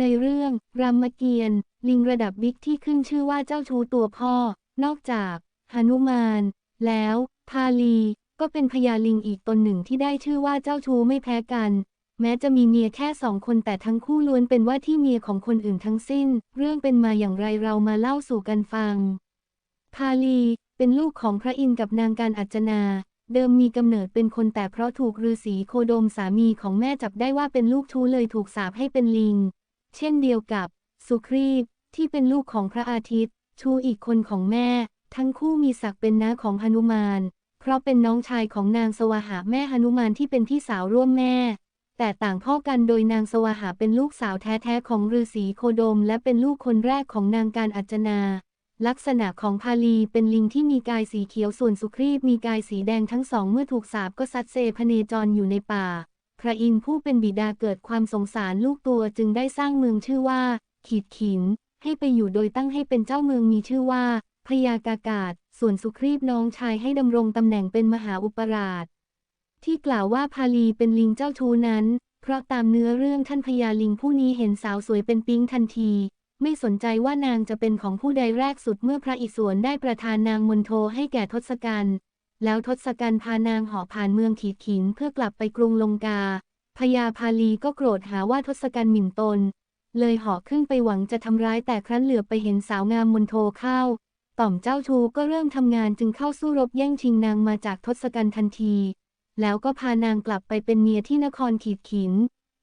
ในเรื่อง รามเกียรติ์ลิงระดับบิ๊กที่ขึ้นชื่อว่าเจ้าชู้ตัวพ่อ นอกจากหนุมาน แล้วพาลี ก็เป็นพญาลิงอีกตนหนึ่งที่ได้ชื่อว่าเจ้าชู้ไม่แพ้กัน แม้จะมีเมียแค่สองคนแต่ทั้งคู่ล้วนเป็นว่าที่เมียของคนอื่นทั้งสิ้น เรื่องเป็นมาอย่างไรเรามาเล่าสู่กันฟัง พาลีเป็นลูกของพระอินทร์กับนางการอัจนาเดิมมีกำเนิดเป็นคนแต่เพราะถูกฤาษีโคโดมสามีของแม่จับได้ว่าเป็นลูกชู้เลยถูกสาปให้เป็นลิง เช่นเดียวกับ สุครีพที่เป็นลูกของพระอาทิตย์ ชูอีกคนของแม่ ทั้งคู่มีศักดิ์เป็นน้าของหนุมาน เพราะเป็นน้องชายของนางสวาหาแม่หนุมานที่เป็นพี่สาวร่วมแม่ แต่ต่างพ่อกันโดยนางสวาหาเป็นลูกสาวแท้ๆของฤาษีโคโดม และเป็นลูกคนแรกของนางการอัจนา ลักษณะของพาลีเป็นลิงที่มีกายสีเขียวส่วนสุครีพมีกายสีแดงทั้งสองเมื่อถูกสาปก็ซัดเซพเนจรอยู่ในป่า พระอินทร์ผู้เป็นบิดาเกิดความสงสารลูกตัวจึงได้สร้างเมืองชื่อว่า ขีดขิน ให้ไปอยู่โดยตั้งให้เป็นเจ้าเมืองมีชื่อว่าพยากากาศ ส่วนสุครีพน้องชายให้ดำรงตำแหน่งเป็นมหาอุปราช ที่กล่าวว่าพาลีเป็นลิงเจ้าชู้นั้น เพราะตามเนื้อเรื่องท่านพญาลิงผู้นี้เห็นสาวสวยเป็นปิ๊งทันที ไม่สนใจว่านางจะเป็นของผู้ใดแรกสุดเมื่อพระอิศวรได้ประทานนางมนโทให้แก่ทศกัณฐ์ แล้วทศกัณฐ์พานางหาะผ่านเมืองขีดขินเพื่อกลับไปกรุงลงกา พญาพาลีก็โกรธหาว่าทศกัณฐ์หมิ่นตน เลยหาะขึ้นไปหวังจะทำร้ายแต่ครั้นเหลือไปเห็นสาวงามมนโทเข้า ต่อมเจ้าชูก็เริ่มทำงานจึงเข้าสู้รบแย่งชิงนางมาจากทศกัณฐ์ทันที แล้วก็พานางกลับไปเป็นเมียที่นครขีดขิน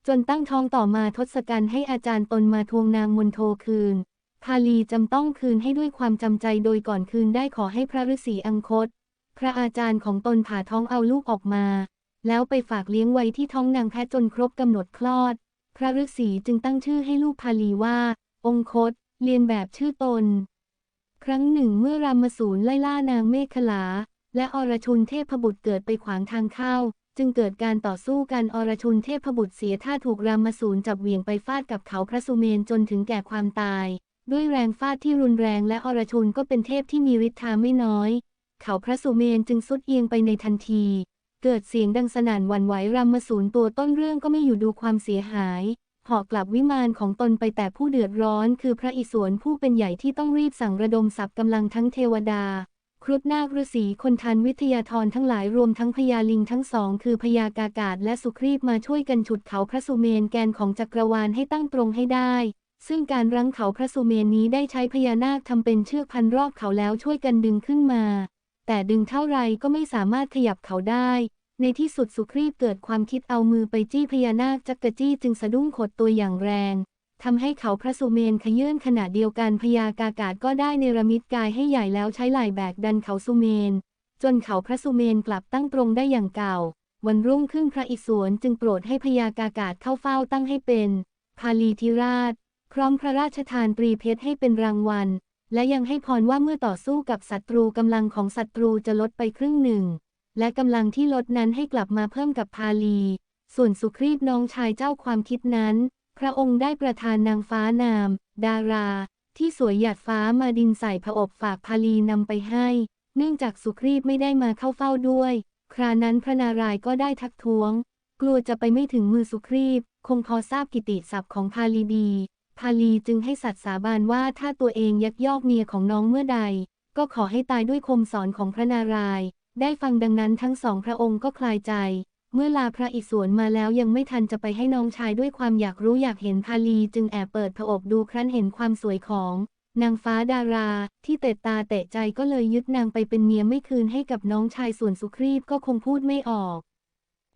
จนตั้งท้องต่อมาทศกัณฐ์ให้อาจารย์ตนมาทวงนางมนโทคืน พาลีจำต้องคืนให้ด้วยความจำใจโดยก่อนคืนได้ขอให้พระฤาษีอังคต พระอาจารย์ของตนผ่าท้องเอาลูกออกมา แล้วไปฝากเลี้ยงไว้ที่ท้องนางแพทจนครบกำหนดคลอด พระฤาษีจึงตั้งชื่อให้ลูกพาลีว่า องคต เรียนแบบชื่อตน ครั้งหนึ่งเมื่อรามสูรไล่ล่านางเมขลา และอรชุนเทพบุตรเกิดไปขวางทางเข้า จึงเกิดการต่อสู้กันอรชุนเทพบุตรเสียท่าถูกรามสูรจับเหวี่ยงไปฟาดกับเขาพระสุเมนจนถึงแก่ความตาย ด้วยแรงฟาดที่รุนแรงและอรชุนก็เป็นเทพที่มีฤทธาไม่น้อย เขาพระสุเมนจึงสุดเอียงไปในทันที เกิดเสียงดังสนั่นวันไหวรามาสูรตัวต้นเรื่องก็ไม่อยู่ดูความเสียหายเหาะกลับวิมานของตนไปแต่ผู้เดือดร้อนคือพระอิศวรผู้เป็นใหญ่ที่ต้องรีบสั่งระดมสับกำลังทั้งเทวดา ครุฑนาคฤษีคนทันวิทยาธรทั้งหลายรวมทั้งพญาลิงทั้งสอง คือพญากากาศและสุครีพมาช่วยกันฉุดเขาพระสุเมนแกนของจักรวาลให้ตั้งตรงให้ได้ ซึ่งการรั้งเขาพระสุเมนนี้ได้ใช้พญานาคทำเป็นเชือกพันรอบเขาแล้วช่วยกันดึงขึ้นมา แต่ดึงเท่าไรก็ไม่สามารถขยับเขาได้ ในที่สุดสุครีพเกิดความคิดเอามือไปจี้พญานาคจักรจี้จึงสะดุ้งขดตัวอย่างแรงทำให้เขาพระสุเมนขยื่นขณะเดียวกันพญากากาศก็ได้เนรมิตกายให้ใหญ่แล้วใช้ไหล่แบกดันเขาสุเมน จนเขาพระสุเมนกลับตั้งตรงได้อย่างเก่า วันรุ่งขึ้นพระอิศวรจึงโปรดให้พญากากาศเข้าเฝ้าตั้งให้เป็น พาลีธิราช พร้อมพระราชทานตรีเพชรให้เป็นรางวัล และยังให้พรว่าเมื่อต่อสู้กับศัตรูกำลังของศัตรูจะลดไปครึ่งหนึ่ง และกำลังที่ลดนั้นให้กลับมาเพิ่มกับพาลี ส่วนสุครีพน้องชายเจ้าความคิดนั้น พระองค์ได้ประทานนางฟ้านาม ดารา ที่สวยหยาดฟ้ามาดินใส่ผอบฝากพาลีนำไปให้ เนื่องจากสุครีพไม่ได้มาเข้าเฝ้าด้วย ครานั้นพระนารายก็ได้ทักท้วง กลัวจะไปไม่ถึงมือสุครีพคงพอทราบกิติศัพท์ของพาลีดี พาลีจึงให้สัตย์สาบานว่าถ้าตัวเองยักยอกเมียของน้องเมื่อใด ก็ขอให้ตายด้วยคมสอนของพระนารายณ์ได้ฟังดังนั้นทั้งสองพระองค์ก็คลายใจ เมื่อลาพระอิศวรมาแล้วยังไม่ทันจะไปให้น้องชายด้วยความอยากรู้อยากเห็นพาลีจึงแอบเปิดผอบดูครั้นเห็นความสวยของ นางฟ้าดารา ที่เตะตาเตะใจก็เลยยึดนางไปเป็นเมียไม่คืนให้กับน้องชายส่วนสุครีพก็คงพูดไม่ออก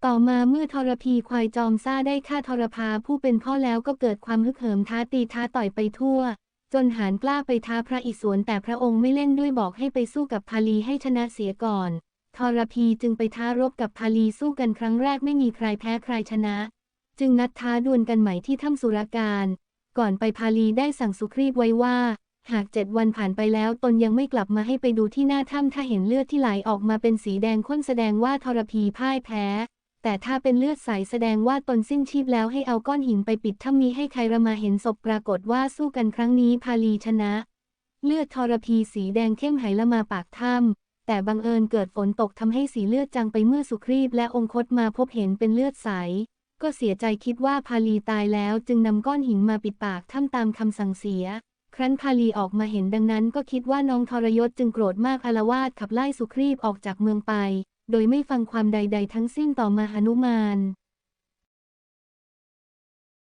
ต่อมาเมื่อทรพีควายจอมซ่าได้ฆ่าทรพาผู้เป็นพ่อแล้วก็เกิดความฮึกเหิมท้าตีท้าต่อยไปทั่ว จนหานกล้าไปท้าพระอิศวรแต่พระองค์ไม่เล่นด้วยบอกให้ไปสู้กับพาลีให้ชนะเสียก่อนทรพีจึงไปท้ารบกับพาลีสู้กันครั้งแรกไม่มีใครแพ้ใครชนะ จึงนัดท้าดวลกันใหม่ที่ถ้ำสุรการ ก่อนไปพาลีได้สั่งสุครีพไว้ว่า หากเจ็ดวันผ่านไปแล้วตนยังไม่กลับมาให้ไปดูที่หน้าถ้ำถ้าเห็นเลือดที่ไหลออกมาเป็นสีแดงข้นแสดงว่าทรพีพ่ายแพ้ แต่ถ้าเป็นเลือดใสแสดงว่าตนสิ้นชีพแล้วให้เอาก้อนหินไปปิดถ้ำนี้ให้ไครมาเห็นศพปรากฏว่าสู้กันครั้งนี้พาลีชนะ เลือดทรพีสีแดงเข้มไหละมาปากถ้ำแต่บังเอิญเกิดฝนตกทำให้สีเลือดจางไปเมื่อสุครีบและองคตมาพบเห็นเป็นเลือดใส ก็เสียใจคิดว่าพาลีตายแล้วจึงนำก้อนหินมาปิดปากถ้ำตามคำสั่งเสีย ครั้นพาลีออกมาเห็นดังนั้นก็คิดว่าน้องทรยศจึงโกรธมากอารวาสขับไล่สุครีบออกจากเมืองไป โดยไม่ฟังความใดๆทั้งสิ้นต่อมาหนุมาน